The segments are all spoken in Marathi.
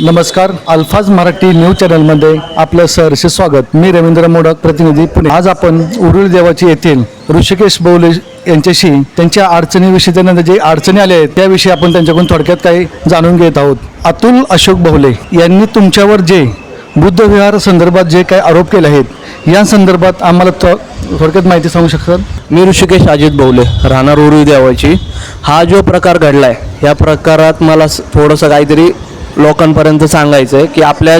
नमस्कार अल्फाज मराठी न्यूज चॅनलमध्ये आपलं सहर्ष स्वागत. मी रवींद्र मोडक प्रतिनिधी पुणे. आज आपण उरुळ देवाची येथील ऋषिकेश बौले यांच्याशी त्यांच्या अडचणीविषयी त्यांना जे अडचणी आल्या आहेत त्याविषयी आपण त्यांच्याकडून थोडक्यात काही जाणून घेत आहोत. अतुल अशोक बहुले यांनी तुमच्यावर जे बुद्धविहार संदर्भात जे काही आरोप केले आहेत या संदर्भात आम्हाला थो- थोडक्यात माहिती सांगू शकतात मी ऋषिकेश अजित बहुले राहणार उरुळ देवाची. हा जो प्रकार घडला आहे या प्रकारात मला थोडंसं काहीतरी लोकांपर्यंत सांगायचं आहे की आपल्या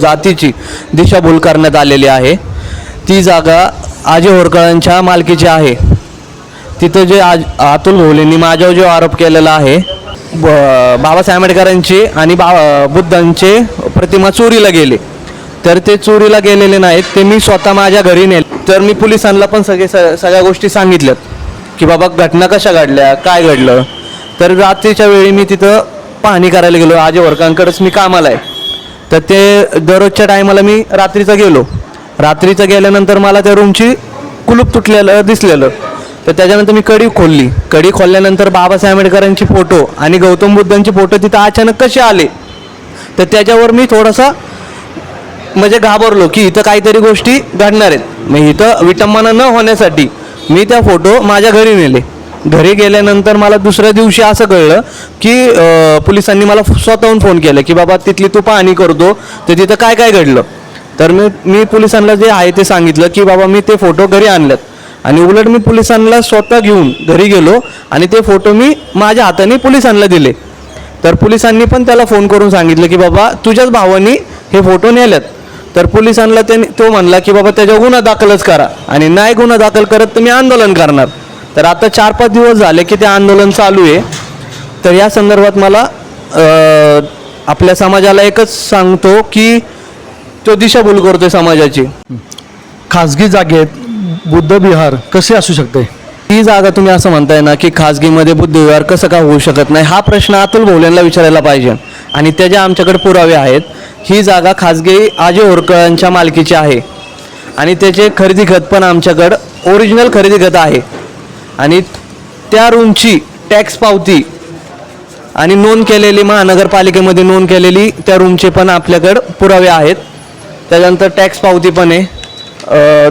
जातीची दिशाभूल करण्यात आलेली आहे. ती जागा आजी होरकळांच्या मालकीची आहे. तिथं जे आज अतुल भोलेंनी माझ्यावर जो आरोप केलेला आहे ब- बाबासाहेब आंबेडकरांची आणि बा बुद्धांचे प्रतिमा चोरीला गेले. तर ते चोरीला गेलेले नाहीत ते मी स्वतः माझ्या घरी नेले. तर मी पोलिसांना पण सगळे स सगळ्या गोष्टी सांगितल्यात. की बाबा घटना कशा घडल्या काय घडलं? तर रात्रीच्या वेळी मी तिथं पाहणी करायला गेलो आजे वर्गांकडेच मी कामाला आहे. तर ते दररोजच्या टायमाला मी रात्रीचं गेलो. रात्रीचं गेल्यानंतर मला त्या रूमची कुलूप तुटलेलं दिसलेलं. तर त्याच्यानंतर मी कडी खोलली. कडी खोलल्यानंतर बाबासाहेब आंबेडकरांचे फोटो आणि गौतम बुद्धांचे फोटो तिथं अचानक कसे आले? तर त्याच्यावर मी थोडासा म्हणजे घाबरलो की इथं काहीतरी गोष्टी घडणार आहेत. मग इथं विटंबना न होण्यासाठी मी त्या फोटो माझ्या घरी नेले. घरी गेल्यानंतर मला दुसऱ्या दिवशी असं कळलं की पोलिसांनी मला स्वतःहून फोन केला की बाबा तिथली तू पाहणी करतो तर तिथं काय काय घडलं? तर मी मी पोलिसांना जे आहे ते सांगितलं की बाबा मी ते फोटो घरी आणलेत आणि उलट मी पोलिसांना स्वतः घेऊन घरी गेलो आणि ते फोटो मी माझ्या हाताने पोलिसांना दिले. तर पोलिसांनी पण त्याला फोन करून सांगितलं की बाबा तुझ्याच भावानी हे फोटो नेलेत तर पोलिसांना त्याने तो म्हणला की बाबा त्याच्यावर गुन्हा दाखलच करा. आणि नाही गुन्हा दाखल करत तर मी आंदोलन करणार. तर आता चार पाच दिवस झाले की ते आंदोलन चालू आहे. तर या संदर्भात मला आपल्या समाजाला एकच सांगतो की तो दिशाभूल करतोय समाजाची. खाजगी जागेत बुद्धविहार कसे असू शकते? ही जागा तुम्ही असं म्हणताय ना की खाजगीमध्ये बुद्धिविहार कसं का होऊ शकत नाही? हा प्रश्न अतुल भोवल्यांना विचारायला पाहिजे. आणि त्याचे आमच्याकडे पुरावे आहेत ही जागा खाजगी आजी होरकळांच्या मालकीची आहे. आणि त्याचे खरेदी खत पण आमच्याकडं ओरिजिनल खरेदी खत आहे. आणि त्या रूमची टॅक्स पावती आणि नोंद केलेली महानगरपालिकेमध्ये नोंद केलेली त्या रूमचे पण आपल्याकडं पुरावे आहेत. त्याच्यानंतर टॅक्स पावती पण आहे.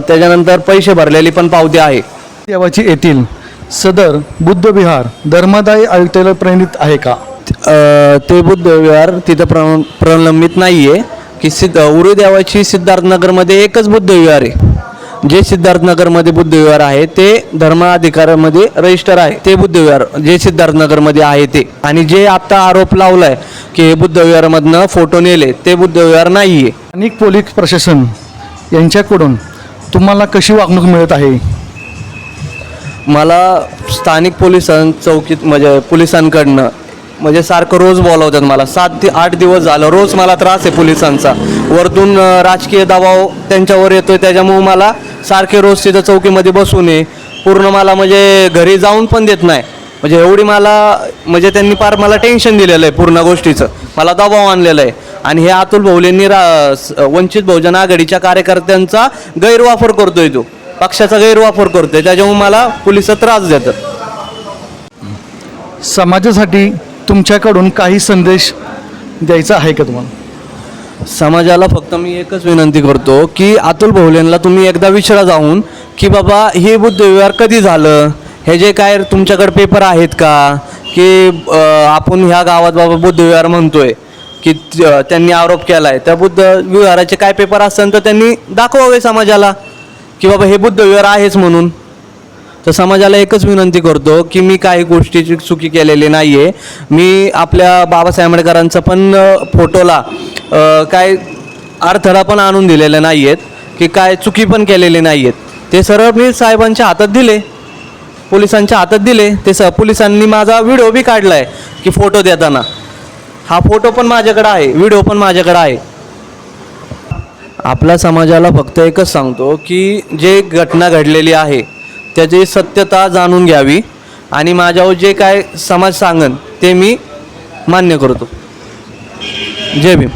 त्याच्यानंतर पैसे भरलेली पण पावती आहे. देवाची येथील सदर बुद्धविहार धर्मदायी आयुक्तालय प्रणित आहे का? अ, ते बुद्ध विहार तिथं प्र प्रलंबित नाही आहे की सिद्ध उरी देवाची सिद्धार्थनगरमध्ये एकच बुद्ध विहार आहे. जे सिद्धार्थनगरमध्ये बुद्ध विहार आहे ते धर्म अधिकारामध्ये रजिस्टर आहे. ते बुद्ध विहार जे सिद्धार्थनगरमध्ये आहे ते. आणि जे आता आरोप लावलाय की हे बुद्ध विहारमधनं फोटो नेले ते बुद्ध विहार नाही आहे अनेक पोलीस प्रशासन यांच्याकडून तुम्हाला कशी वागणूक मिळत आहे? मला स्थानिक पोलिसां चौकीत म्हणजे पोलिसांकडनं म्हणजे सारखं रोज बोलावतात मला. सात ते आठ दिवस झालं रोज मला त्रास आहे पोलिसांचा. वरतून अं, राजकीय दबाव त्यांच्यावर येतोय त्याच्यामुळे मला सारखे रोज तिथं चौकीमध्ये बसून नये पूर्ण मला म्हणजे घरी जाऊन पण देत नाही. म्हणजे एवढी मला म्हणजे त्यांनी फार मला टेन्शन दिलेलं आहे पूर्ण गोष्टीचं. मला दबाव आणलेलं आहे. आणि हे अतुल भोवलेंनी रा स- वंचित बहुजन आघाडीच्या कार्यकर्त्यांचा गैरवापर करतोय तो. पक्षाचा गैरवापर करतोय. त्याच्यामुळे मला पोलीस त्रास देतात. समाजासाठी तुमच्याकडून काही संदेश द्यायचा आहे का तुम्हाला? समाजाला फक्त मी एकच विनंती करतो की अतुल भोवलेंना तुम्ही एकदा विचारा जाऊन की बाबा हे बुद्धविहार कधी झालं? हे जे काय तुमच्याकडे पेपर आहेत का? की आपण ह्या गावात बाबा बुद्धविहार म्हणतोय की त्यांनी आरोप केला आहे त्या बुद्ध विहाराचे काय पेपर असतात तर त्यांनी दाखवावे समाजाला की बाबा हे बुद्ध विहार आहेच म्हणून. तर समाजाला एकच विनंती करतो की मी काही गोष्टीची चुकी केलेली नाही आहे मी आपल्या बाबासाहेब आंबेडकरांचं पण फोटोला काय अडथळा पण आणून दिलेले नाही आहेत की काय चुकी पण केलेली नाही आहेत ते सरळ मी साहेबांच्या हातात दिले. पोलिसांच्या हातात दिले. ते स पोलिसांनी माझा व्हिडिओ बी काढला आहे की फोटो देताना. हा फोटो पण माझ्याकडे आहे. व्हिडिओ पण माझ्याकडे आहे. आपल्या समाजाला फक्त एकच सांगतो की जे घटना घडलेली आहे त्याची सत्यता जाणून घ्यावी आणि माझ्यावर जे काय समाज सांगन ते मी मान्य करतो. जय भीम.